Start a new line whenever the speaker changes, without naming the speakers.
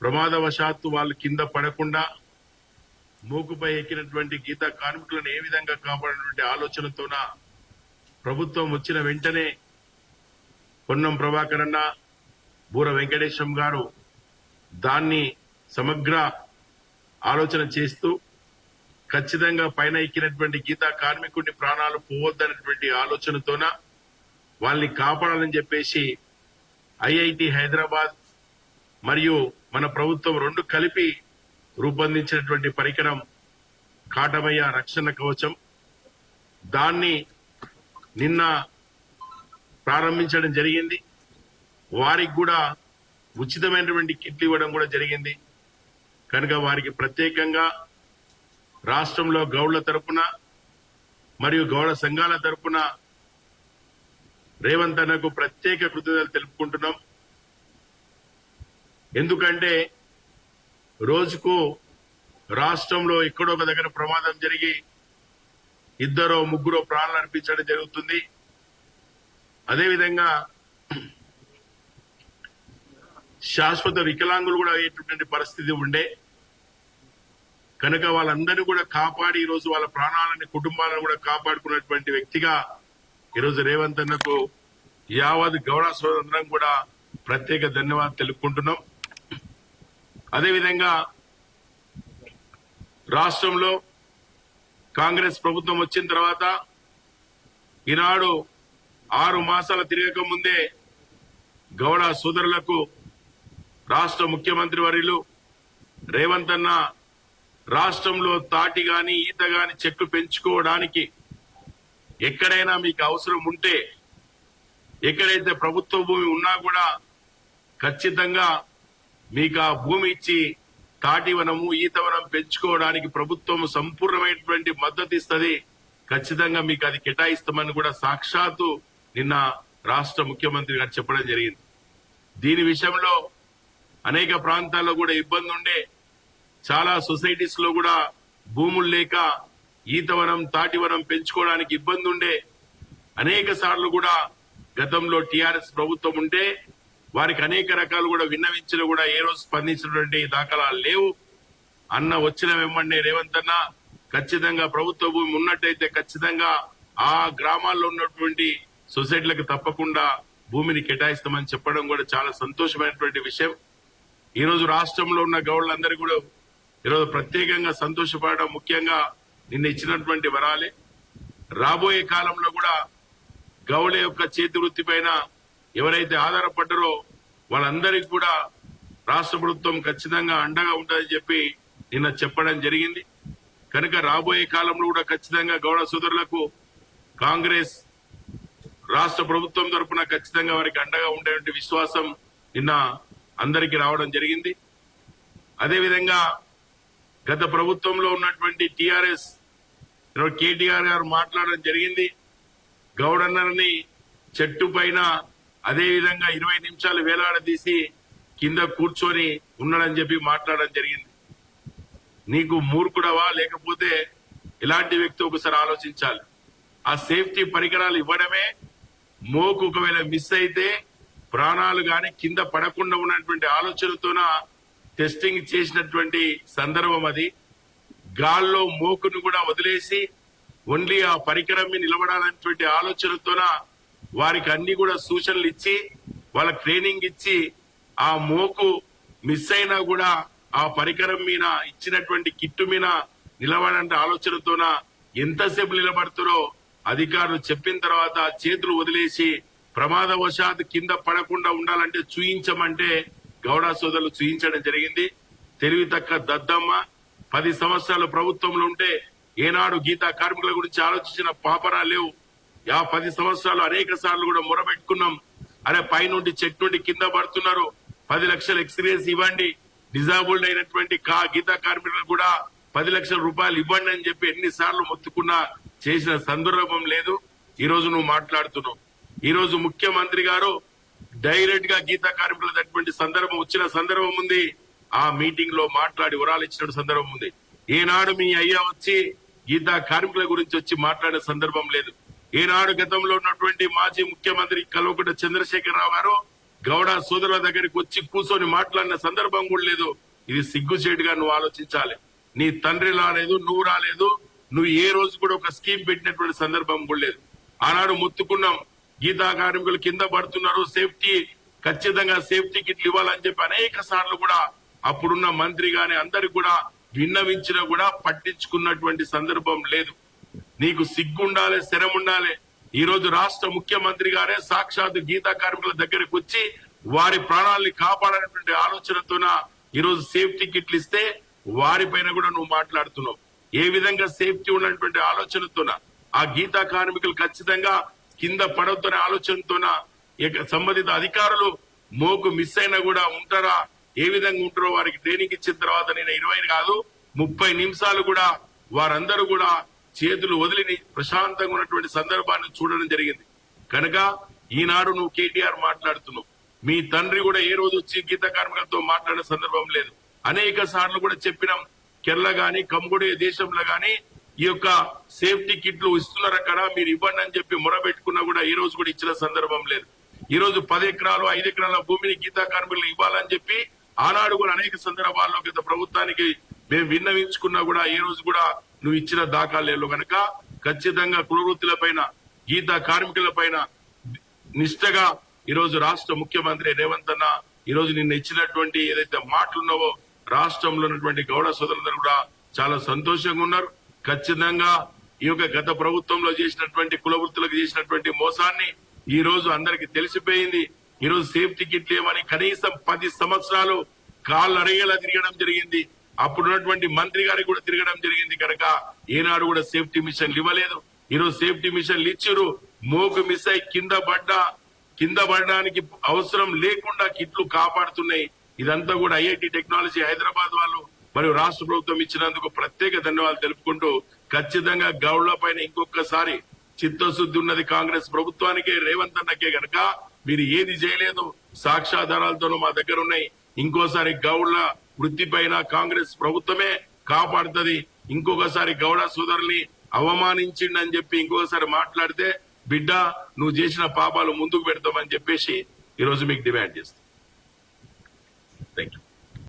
ప్రమాదవశాత్తు వాళ్ళు కింద పడకుండా మూకుపై ఎక్కినటువంటి గీత కార్మికులను ఏ విధంగా కాపాడినటువంటి ఆలోచనతోన ప్రభుత్వం వచ్చిన వెంటనే పొన్నం ప్రభాకర్ అన్న బూర వెంకటేశం గారు దాన్ని సమగ్ర ఆలోచన చేస్తూ ఖచ్చితంగా పైన ఎక్కినటువంటి గీతా కార్మికుడిని ప్రాణాలు పోవద్దనేటువంటి ఆలోచనతోన వాళ్ళని కాపాడాలని చెప్పేసి ఐఐటి హైదరాబాద్ మరియు మన ప్రభుత్వం రెండు కలిపి రూపొందించినటువంటి పరికరం కాటమయ్య రక్షణ కవచం. దాన్ని నిన్న ప్రారంభించడం జరిగింది. వారికి కూడా ఉచితమైనటువంటి కిట్లు ఇవ్వడం కూడా జరిగింది. కనుక వారికి ప్రత్యేకంగా రాష్ట్రంలో గౌడ్ల తరపున మరియు గౌడ సంఘాల తరపున రేవంత్ అన్నకు ప్రత్యేక కృతజ్ఞతలు తెలుపుకుంటున్నాం. ఎందుకంటే రోజుకు రాష్ట్రంలో ఎక్కడో ఒక దగ్గర ప్రమాదం జరిగి ఇద్దరో ముగ్గురో ప్రాణాలు అర్పించడం జరుగుతుంది. అదేవిధంగా శాశ్వత వికలాంగులు కూడా అయ్యేటటువంటి పరిస్థితి ఉండే. కనుక వాళ్ళందరినీ కూడా కాపాడి ఈరోజు రోజు వాళ్ళ ప్రాణాలని కుటుంబాలను కూడా కాపాడుకున్నటువంటి వ్యక్తిగా ఈరోజు రేవంత్ అన్నకు యావత్ గౌడ సోదరం కూడా ప్రత్యేక ధన్యవాదాలు తెలుపుకుంటున్నాం. అదేవిధంగా రాష్ట్రంలో కాంగ్రెస్ ప్రభుత్వం వచ్చిన తర్వాత ఈనాడు ఆరు మాసాల తిరగక ముందే గౌడ సోదరులకు రాష్ట్ర ముఖ్యమంత్రి వర్యులు రేవంత్ అన్న రాష్ట్రంలో తాటి గాని ఈత గాని చెట్లు పెంచుకోవడానికి ఎక్కడైనా మీకు అవసరం ఉంటే ఎక్కడైతే ప్రభుత్వ భూమి ఉన్నా కూడా ఖచ్చితంగా మీకు ఆ భూమి ఇచ్చి తాటివనము ఈతవనం పెంచుకోవడానికి ప్రభుత్వం సంపూర్ణమైనటువంటి మద్దతు ఇస్తుంది. ఖచ్చితంగా మీకు అది కేటాయిస్తామని కూడా సాక్షాత్తు నిన్న రాష్ట్ర ముఖ్యమంత్రి గారు చెప్పడం జరిగింది. దీని విషయంలో అనేక ప్రాంతాల్లో కూడా ఇబ్బంది ఉండే చాలా సొసైటీస్లో కూడా భూములు లేక ఈతవనం తాటివనం పెంచుకోవడానికి ఇబ్బంది ఉండే అనేక సార్లు కూడా గతంలో టిఆర్ఎస్ ప్రభుత్వం ఉంటే వారికి అనేక రకాలు కూడా విన్నవించిన కూడా ఏ రోజు స్పందించినటువంటి దాఖలాలు లేవు. అన్న వచ్చిన వెమ్మండి రేవంత్ అన్న ఖచ్చితంగా ప్రభుత్వ భూమి ఉన్నట్టయితే ఖచ్చితంగా ఆ గ్రామాల్లో ఉన్నటువంటి సొసైటీలకు తప్పకుండా భూమిని కేటాయిస్తామని చెప్పడం కూడా చాలా సంతోషమైనటువంటి విషయం. ఈ రోజు రాష్ట్రంలో ఉన్న గౌడ్లందరూ కూడా ఈరోజు ప్రత్యేకంగా సంతోషపడడం ముఖ్యంగా నిన్న ఇచ్చినటువంటి వరాలే. రాబోయే కాలంలో కూడా గౌడ యొక్క చేతి వృత్తి పైన ఎవరైతే ఆధారపడ్డారో వాళ్ళందరికీ కూడా రాష్ట్ర ప్రభుత్వం ఖచ్చితంగా అండగా ఉంటుందని చెప్పి నిన్న చెప్పడం జరిగింది. కనుక రాబోయే కాలంలో కూడా ఖచ్చితంగా గౌడ సోదరులకు కాంగ్రెస్ రాష్ట్ర ప్రభుత్వం తరపున ఖచ్చితంగా వారికి అండగా ఉండేటువంటి విశ్వాసం నిన్న అందరికీ రావడం జరిగింది. అదేవిధంగా గత ప్రభుత్వంలో ఉన్నటువంటి టిఆర్ఎస్ కేటీఆర్ గారు మాట్లాడడం జరిగింది. గౌడన్నర్ని చెట్టు పైన అదేవిధంగా ఇరవై నిమిషాలు వేలాడదీసి కింద కూర్చొని ఉన్నాడని చెప్పి మాట్లాడడం జరిగింది. నీకు మూర్ఖుడవా? లేకపోతే ఇలాంటి వ్యక్తి ఒకసారి ఆలోచించాలి. ఆ సేఫ్టీ పరికరాలు ఇవ్వడమే మోకు ఒకవేళ మిస్ అయితే ప్రాణాలు గాని కింద పడకుండా ఉన్నటువంటి ఆలోచనతోన టెస్టింగ్ చేసినటువంటి సందర్భం అది. గాల్లో మోకును కూడా వదిలేసి ఓన్లీ ఆ పరికరం మీద నిలబడాలనేటువంటి ఆలోచనతోన వారికి అన్ని కూడా సూచనలు ఇచ్చి వాళ్ళ ట్రైనింగ్ ఇచ్చి ఆ మోకు మిస్ అయినా కూడా ఆ పరికరం మీద ఇచ్చినటువంటి కిట్టు మీద నిలబడంటే ఆలోచనతోన ఎంతసేపు నిలబడుతురో అధికారులు చెప్పిన తర్వాత చేతులు వదిలేసి ప్రమాదవశాత్తు కింద పడకుండా ఉండాలంటే చూయించమంటే గౌడ సోదరులు చూయించడం జరిగింది. తెలివి తక్క దద్దమ్మ పది సంవత్సరాలు ప్రభుత్వంలో ఉంటే ఏనాడు గీతా కార్మికుల గురించి ఆలోచించిన పాపరా లేవు. యా పది సంవత్సరాలు అనేక సార్లు కూడా మొరబెట్టుకున్నాం అరే పైనుండి చెక్ నుండి కింద పడుతున్నారు. పది లక్షల ఎక్స్పీరియన్స్ ఇవ్వండి. డిజాబుల్డ్ అయినటువంటి కా గీతా కార్మికులకు కూడా పది లక్షల రూపాయలు ఇవ్వండి అని చెప్పి ఎన్నిసార్లు మొత్తుకున్నా చేసిన సందర్భం లేదు. ఈ రోజు నువ్వు మాట్లాడుతున్నావు. ఈ రోజు ముఖ్యమంత్రి గారు డైరెక్ట్గా గీతా కార్మికులటువంటి సందర్భం వచ్చిన సందర్భం ఉంది. ఆ మీటింగ్లో మాట్లాడి వివరాలు ఇచ్చిన సందర్భం ఉంది. ఈనాడు మీ అయ్యా వచ్చి గీతా కార్మికుల గురించి వచ్చి మాట్లాడే సందర్భం లేదు. ఈనాడు గతంలో ఉన్నటువంటి మాజీ ముఖ్యమంత్రి కల్వకుంట చంద్రశేఖరరావు గారు గౌడ సోదరుల దగ్గరికి వచ్చి కూర్చొని మాట్లాడిన సందర్భం కూడా లేదు. ఇది సిగ్గుచేటుగా నువ్వు ఆలోచించాలి. నీ తండ్రి రాలేదు నువ్వు రాలేదు నువ్వు ఏ రోజు కూడా ఒక స్కీమ్ పెట్టినటువంటి సందర్భం కూడా లేదు. ఆనాడు మొత్తుకున్నాం. గీతా కార్మికులు కింద పడుతున్నారు. సేఫ్టీ ఖచ్చితంగా సేఫ్టీ కిట్లు ఇవ్వాలని చెప్పి అనేక సార్లు కూడా అప్పుడున్న మంత్రి గాని అందరికి కూడా విన్నవించినా కూడా పట్టించుకున్నటువంటి సందర్భం లేదు. నీకు సిగ్గుండాలి శరం ఉండాలి ఈ రోజు రాష్ట్ర ముఖ్యమంత్రి గారే సాక్షాత్ గీతా కార్మికుల దగ్గరికి వచ్చి వారి ప్రాణాలని కాపాడనటువంటి ఆలోచనతోన ఈ రోజు సేఫ్టీ కిట్లు ఇస్తే వారిపైన కూడా నువ్వు మాట్లాడుతున్నావు. ఏ విధంగా సేఫ్టీ ఉన్నటువంటి ఆలోచనతోన ఆ గీతా కార్మికులు ఖచ్చితంగా కింద పడవద్దనే ఆలోచనతోన ఇక సంబంధిత అధికారులు మోకు మిస్ అయినా కూడా ఉంటారా? ఏ విధంగా ఉంటారో వారికి ట్రైనింగ్ ఇచ్చిన తర్వాత నేను ఇరవై కాదు ముప్పై నిమిషాలు కూడా వారందరూ కూడా చేతులు వదిలిని ప్రశాంతంగా ఉన్నటువంటి సందర్భాన్ని చూడడం జరిగింది. కనుక ఈనాడు నువ్వు కేటీఆర్ మాట్లాడుతున్నావు. మీ తండ్రి కూడా ఏ రోజు వచ్చి గీత కార్మికులతో మాట్లాడే సందర్భం లేదు. అనేక సార్లు కూడా చెప్పినాం కేరళ గాని కంబోడియా దేశంలో గాని ఈ యొక్క సేఫ్టీ కిట్లు ఇస్తున్నారు అక్కడ మీరు ఇవ్వండి అని చెప్పి మొరబెట్టుకున్నా కూడా ఈ రోజు కూడా ఇచ్చిన సందర్భం లేదు. ఈ రోజు పది ఎకరాలు ఐదు ఎకరాల భూమిని గీతా కార్మికులు ఇవ్వాలని చెప్పి ఆనాడు కూడా అనేక సందర్భాల్లో గత ప్రభుత్వానికి మేము విన్నవించుకున్నా కూడా ఏ రోజు కూడా నువ్వు ఇచ్చిన దాఖలేలు గనక ఖచ్చితంగా కులవృత్తుల పైన గీత కార్మికుల పైన నిష్టగా ఈ రోజు రాష్ట్ర ముఖ్యమంత్రి రేవంత్ అన్న ఈ రోజు నిన్న ఇచ్చినటువంటి ఏదైతే మాటలున్నావో రాష్ట్రంలో ఉన్నటువంటి గౌడ సోదరులందరూ కూడా చాలా సంతోషంగా ఉన్నారు. ఖచ్చితంగా ఈ యొక్క గత ప్రభుత్వంలో చేసినటువంటి కులవృత్తులకు చేసినటువంటి మోసాన్ని ఈ రోజు అందరికి తెలిసిపోయింది. ఈ రోజు సేఫ్టీ కిట్లు ఏమని కనీసం పది సంవత్సరాలు కాళ్ళు అడిగేలా తిరగడం జరిగింది. అప్పుడున్నటువంటి మంత్రి గారికి కూడా తిరగడం జరిగింది. ఏనాడు కూడా సేఫ్టీ మిషన్లు ఇవ్వలేదు. ఈరోజు సేఫ్టీ మిషన్లు ఇచ్చిరు మోకు మిస్ అయి కింద పడ్డా కింద పడడానికి అవసరం లేకుండా కిట్లు కాపాడుతున్నాయి. ఇదంతా కూడా ఐఐటి టెక్నాలజీ హైదరాబాద్ వాళ్ళు మరియు రాష్ట్ర ప్రభుత్వం ఇచ్చినందుకు ప్రత్యేక ధన్యవాదాలు తెలుపుకుంటూ ఖచ్చితంగా గౌడ్ల పైన ఇంకొకసారి చిత్తశుద్ధి ఉన్నది కాంగ్రెస్ ప్రభుత్వానికే రేవంత్ అన్నకే గనక మీరు ఏది చేయలేదు సాక్ష్యాధారాలతోనూ మా దగ్గర ఉన్నాయి. ఇంకోసారి గౌడ్ల వృత్తి పైన కాంగ్రెస్ ప్రభుత్వమే కాపాడుతుంది. ఇంకొకసారి గౌడ సోదరుని అవమానించిండని చెప్పి ఇంకొకసారి మాట్లాడితే బిడ్డ నువ్వు చేసిన పాపాలు ముందుకు పెడతామని చెప్పేసి ఈ రోజు మీకు డిమాండ్ చేస్తాను